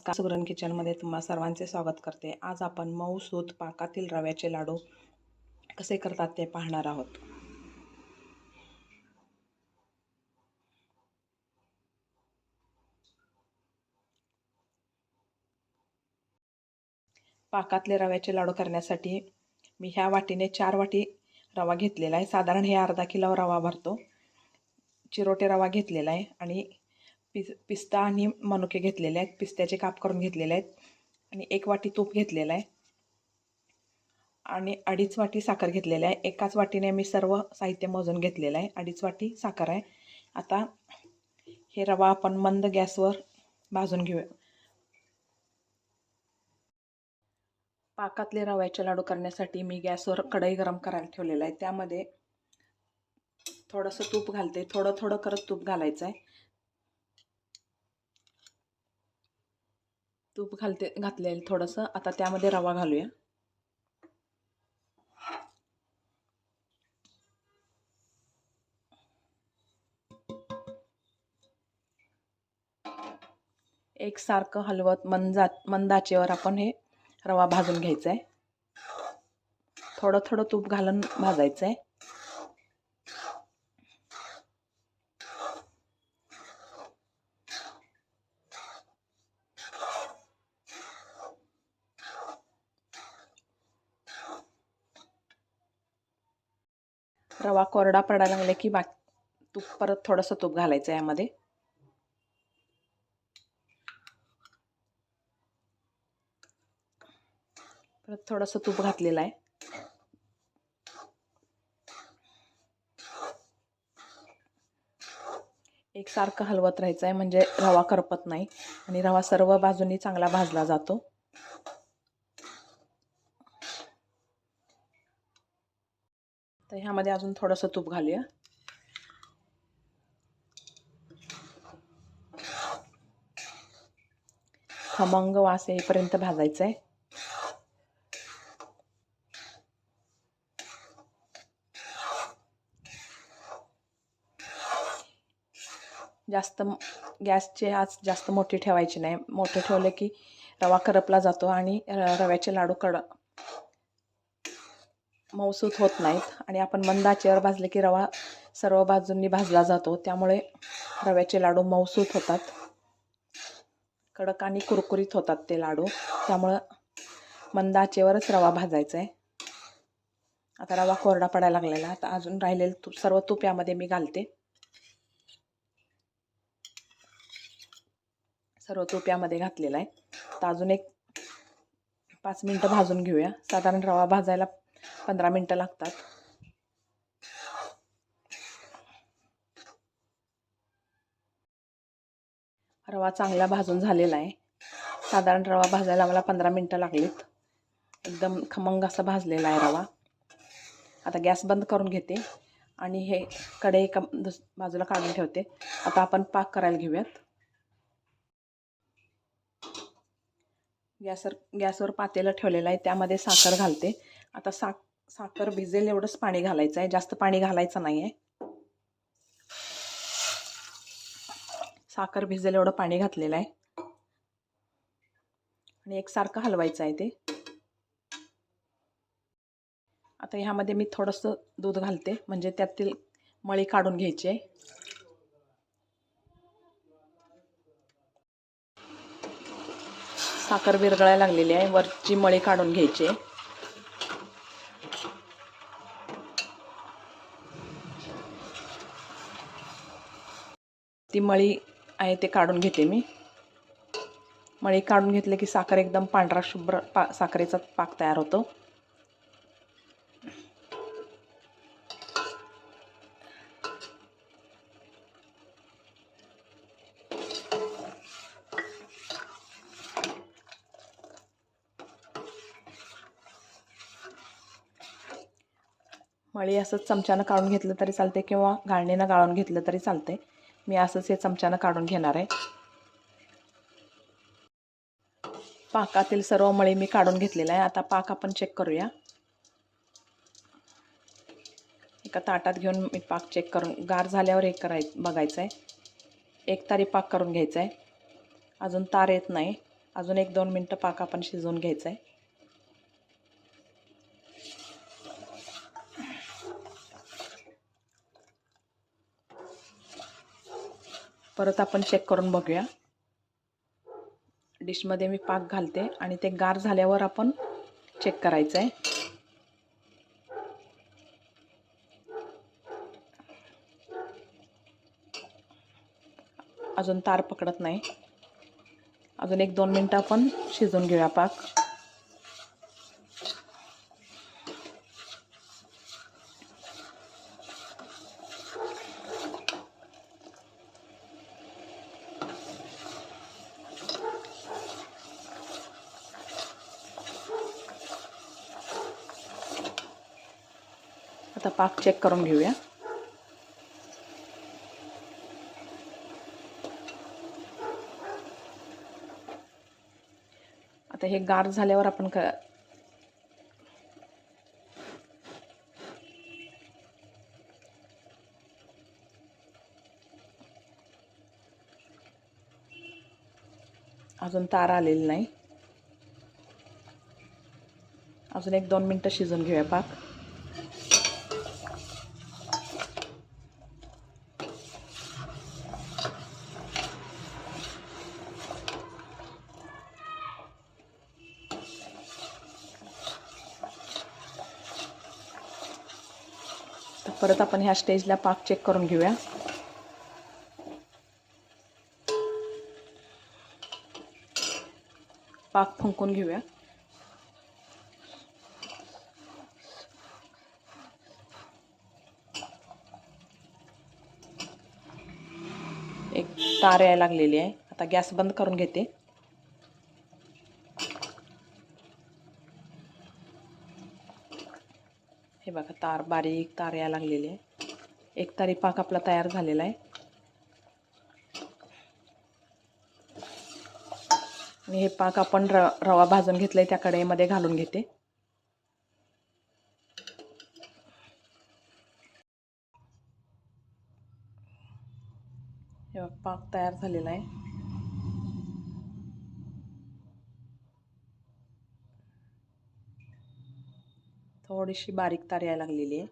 नमस्कार सुगरण किचनमध्ये तुम्हा सर्वांचे स्वागत करते. आज आपण मऊ सूत पाकातील रव्याचे लाडू कसे करतात ते पाहणार आहोत. पाकातले रव्याचे लाडू करण्यासाठी मी ह्या वाटीने चार वाटी रवा घेतलेला आहे. साधारण हे अर्धा किलो रवा भरतो. चिरोटे रवा घेतलेला आहे आणि पिस पिस्ता आणि मनुके घेतलेले आहेत. पिस्त्याचे काप करून घेतलेले आहेत. आणि एक वाटी तूप घेतलेलं आहे. आणि अडीच वाटी साखर घेतलेली आहे. एकाच वाटीने मी सर्व साहित्य मोजून घेतलेलं आहे. अडीच वाटी साखर आहे. आता हे रवा आपण मंद गॅसवर भाजून घेऊया. पाकातले रव्याचे लाडू करण्यासाठी मी गॅसवर कढई गरम करायला ठेवलेला आहे. त्यामध्ये थोडंसं तूप घालते. थोडं थोडं करत तूप घालायचं आहे. तूप घालते घातलेलं थोडंसं. आता त्यामध्ये रवा घालूया. एकसारखं हलवत मंदा मंदाचेवर आपण हे रवा भाजून घ्यायचा आहे थोडं थोडं तूप घालून भाजायचं आहे रवा कोरडा पडायला लागले की बाकी तूप परत थोडंसं तूप घालायचं यामध्ये. परत थोडंसं तूप घातलेलं आहे. एकसारखं हलवत राहायचं आहे म्हणजे रवा करपत नाही. आणि रवा सर्व बाजूनी चांगला भाजला जातो. ह्यामध्ये अजून थोडंसं तूप घालूया. खमंग वास येईपर्यंत भाजायचं आहे जास्त गॅसचे आज जास्त मोठी ठेवायची नाही. मोठे ठेवले की रवा करपला जातो आणि रव्याचे लाडू कड मऊसूत होत नाहीत आणि आपण मंद आचेवर भाजले की रवा सर्व बाजूंनी भाजला जातो. त्यामुळे रव्याचे लाडू मऊसूत होतात. कडक आणि कुरकुरीत होतात ते लाडू. त्यामुळं मंद आचेवरच रवा भाजायचा आहे आता रवा कोरडा पडायला लागलेला. आता अजून राहिलेलं तूप सर्व तूप यामध्ये मी घालते. सर्व तूप यामध्ये घातलेला आहे तर अजून एक पाच मिनटं भाजून घेऊया. साधारण रवा भाजायला पंधरा मिनटं लागतात. रवा चांगला भाजून झालेला आहे. साधारण रवा भाजायला मला पंधरा मिनटं लागलीत. एकदम खमंग असा भाजलेला आहे रवा. आता गॅस बंद करून घेते आणि हे कढई एका दुस बाजूला काढून ठेवते. आता आपण पाक करायला घेऊयात. गॅसवर गॅसवर पातेलं ठेवलेलं आहे. त्यामध्ये साखर घालते. आता सा साखर भिजेल एवढंच पाणी घालायचं आहे जास्त पाणी घालायचं नाही आहे साखर भिजेल एवढं पाणी घातलेलं आहे. आणि एकसारखं हलवायचं आहे ते. आता ह्यामध्ये मी थोडंसं दूध घालते. म्हणजे त्यातील मळी काढून घ्यायची आहे. साखर विरगळायला लागलेली आहे. वरची मळी काढून घ्यायची आहे. ती मळी आहे ते काढून घेते मी. मळी काढून घेतले की साखर एकदम पांढरा शुभ्र पा साखरेचा पाक तयार होतो. मळी असंच चमच्यानं काढून घेतलं तरी चालते किंवा गाळणीनं गाळून घेतलं तरी चालते मी असंच हे चमच्यानं काढून घेणार आहे. पाकातील सर्व मळी मी काढून घेतलेला आहे. आता पाक आपण चेक करूया. एका ताटात घेऊन मी पाक चेक करून गार झाल्यावर एक कराय बघायचं आहे एक तारी पाक करून घ्यायचा आहे अजून तार येत नाही. अजून एक दोन मिनटं पाक आपण शिजवून घ्यायचा आहे परत आपण चेक करून बघूया. डिशमध्ये मी पाक घालते आणि ते गार झाल्यावर आपण चेक करायचं आहे अजून तार पकडत नाही. अजून एक दोन मिनटं आपण शिजवून घेऊया पाक. आता पाक चेक करून घेऊया. आता हे गार झाल्यावर आपण क अजून तार आलेली नाही. अजून एक दोन मिनटं शिजून घेऊया पाक. परत आपण ह्या स्टेजला पाक चेक करून घेऊया. पाक फुंकून घेऊया. एक तार यायला लागलेली आहे. आता गॅस बंद करून घेते. हे बघा तार बारीक तार यायला लागलेली आहे. एक तारी पाक आपला तयार झालेला आहे. आणि हे पाक आपण र रवा भाजून घेतलाय त्या कढईमध्ये घालून घेते. हे पाक तयार झालेला आहे. थोडीशी बारीक तार यायला लागलेली आहे.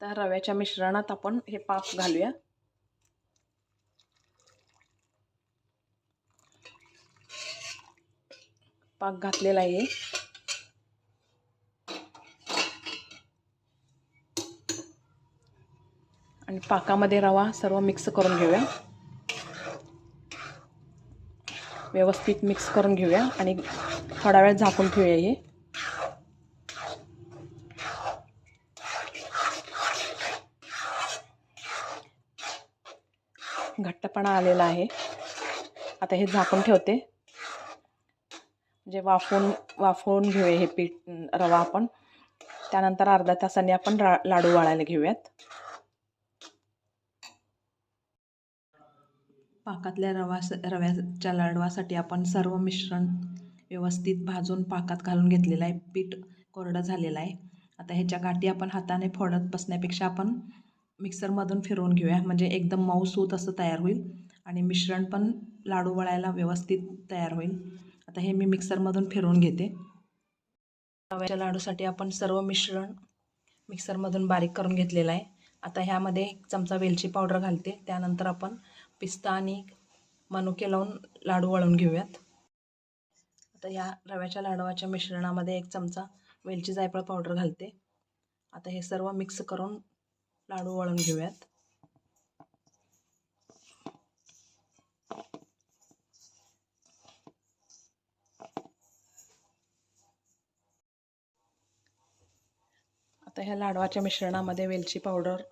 आता रव्याच्या मिश्रणात आपण हे पाक घालूया. पाक घातलेला आहे. आणि पाकामध्ये रवा सर्व मिक्स करून घेऊया. व्यवस्थित मिक्स करून घेऊया आणि थोडा वेळ झाकून ठेवूया हे. घट्टपणा आलेला आहे. आता हे झाकून ठेवते. जे वाफवून वाफवून घेऊया हे पीठ रवा आपण. त्यानंतर अर्ध्या तासाने आपण रा लाडू वाळायला घेऊयात. पाकातल्या रवा रव्याच्या लाडवासाठी आपण सर्व मिश्रण व्यवस्थित भाजून पाकात घालून घेतलेलं आहे. पीठ कोरडं झालेलं आहे. आता ह्याच्या गाठी आपण हाताने फोडत बसण्यापेक्षा आपण मिक्सरमधून फिरवून घेऊया. म्हणजे एकदम मऊसूत असं तयार होईल. आणि मिश्रण पण लाडू वळायला व्यवस्थित तयार होईल. आता हे मी मिक्सरमधून फिरवून घेते. रव्याच्या लाडूसाठी आपण सर्व मिश्रण मिक्सरमधून बारीक करून घेतलेलं आहे. आता ह्यामध्ये एक चमचा वेलची पावडर घालते. त्यानंतर आपण पिस्ता आणि मनुके लावून लाडू वळून घेऊयात. आता या रव्याच्या लाडवाच्या मिश्रणामध्ये एक चमचा वेलची जायफळ पावडर घालते. आता हे सर्व मिक्स करून लाडू वळून घेऊयात. आता ह्या लाडवाच्या मिश्रणामध्ये वेलची पावडर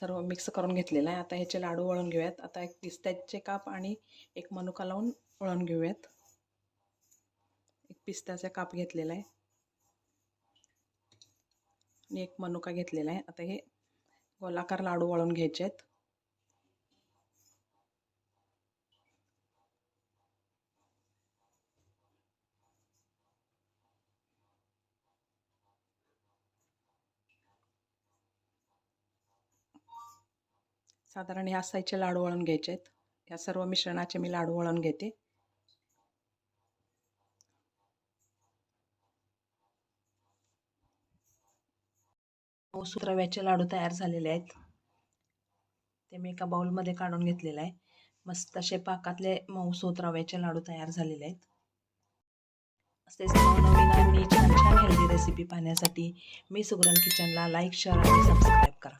सर्व मिक्स करून घेतलेलं आहे. आता ह्याचे लाडू वळून घेऊयात. आता एक पिस्त्याचे काप आणि एक मनुका लावून वळून घेऊयात. एक पिस्त्याचा काप घेतलेला आहे. आणि एक मनुका घेतलेला आहे. आता हे गोलाकार लाडू वळून घ्यायचे आहेत. साधारण ह्या साईजचे लाडू वळून घ्यायचे आहेत. या सर्व मिश्रणाचे मी लाडू वळून घेते. मऊसूत रव्याचे लाडू तयार झालेले आहेत. ते मी एका बाउलमध्ये काढून घेतलेलं आहे. मस्त असे पाकातले मऊसूत रव्याचे लाडू तयार झालेले आहेत. असेच नवनवीन आणि छान छान हेल्दी रेसिपी पाहण्यासाठी मी सुगरण किचनला लाईक शेअर आणि सबस्क्राईब करा.